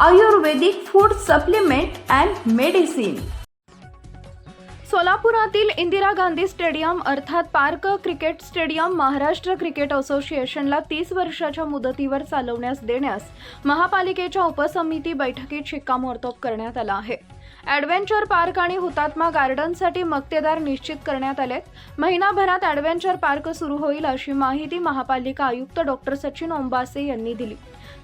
Ayurvedic food supplement and medicine. सोलापुरातील Indira Gandhi stadium अर्थात park cricket stadium Maharashtra cricket असोसिएशनला तीस वर्षाच्या मुदतीवर चालवण्यास देण्यास महापालिकेच्या उपसमिती बैठकीत शिक्कामोर्तब करण्यात आला आहे. ॲडव्हेंचर पार्क आणि हुतात्मा गार्डनसाठी मक्तेदार निश्चित करण्यात आलेत. महिनाभरात ॲडव्हेंचर पार्क सुरू होईल अशी माहिती महापालिका आयुक्त डॉक्टर सचिन ओंबासे यांनी दिली.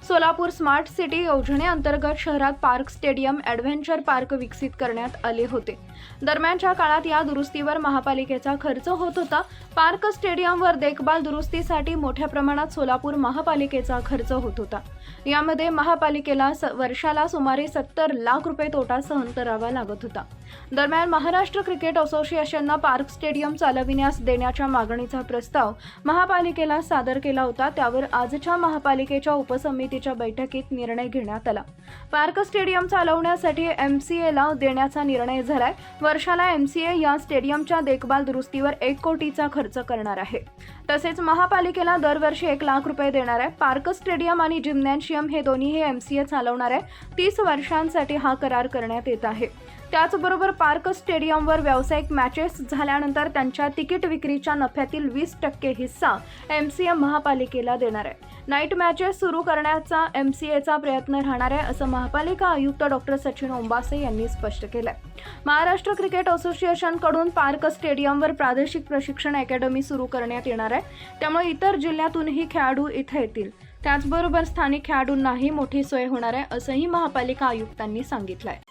सोलापूर स्मार्ट सिटी योजनेअंतर्गत शहरात पार्क स्टेडियम ॲडव्हेंचर पार्क विकसित करण्यात आले होते. दरम्यानच्या काळात या दुरुस्तीवर महापालिकेचा खर्च होत होता. पार्क स्टेडियमवर देखभाल दुरुस्तीसाठी मोठ्या प्रमाणात सोलापूर महापालिकेचा खर्च होत होता. यामध्ये महापालिकेला स- वर्षाला सुमारे सत्तर लाख रुपये तोटा सहन करावा लागत होता. दरम्यान महाराष्ट्र क्रिकेट असोसिएशननं पार्क स्टेडियम चालविण्यास देण्याच्या मागणीचा प्रस्ताव महापालिकेला सादर केला होता. त्यावर आजच्या महापालिकेच्या उपसमितीच्या बैठकीत निर्णय घेण्यात आला. पार्क स्टेडियम चालवण्यासाठी एम सी एला देण्याचा निर्णय झालाय. वर्षाला एम सी ए या स्टेडियमच्या देखभाल दुरुस्तीवर एक कोटीचा खर्च करणार आहे. तसेच महापालिकेला दरवर्षी एक लाख रुपये देणार आहे. पार्क स्टेडियम आणि जिम्नॅशियम हे दोन्ही हे एम सी ए चालवणार आहे. तीस वर्षांसाठी हा करार करण्यात येत आहे. त्याचबरोबर पार्क स्टेडियमवर व्यावसायिक मॅचेस झाल्यानंतर त्यांच्या तिकीट विक्रीच्या नफ्यातील वीस टक्के हिस्सा एम सी एम महापालिकेला देणार आहे. नाईट मॅचेस सुरू करण्याचा एम सी एचा प्रयत्न राहणार आहे असं महापालिका आयुक्त डॉक्टर सचिन ओंबासे यांनी स्पष्ट केलंय. महाराष्ट्र क्रिकेट असोसिएशनकडून पार्क स्टेडियमवर प्रादेशिक प्रशिक्षण अकॅडमी सुरू करण्यात येणार आहे. त्यामुळे इतर जिल्ह्यातूनही खेळाडू इथे येतील. त्याचबरोबर स्थानिक खेळाडूंनाही मोठी सोय होणार आहे असंही महापालिका आयुक्तांनी सांगितलं आहे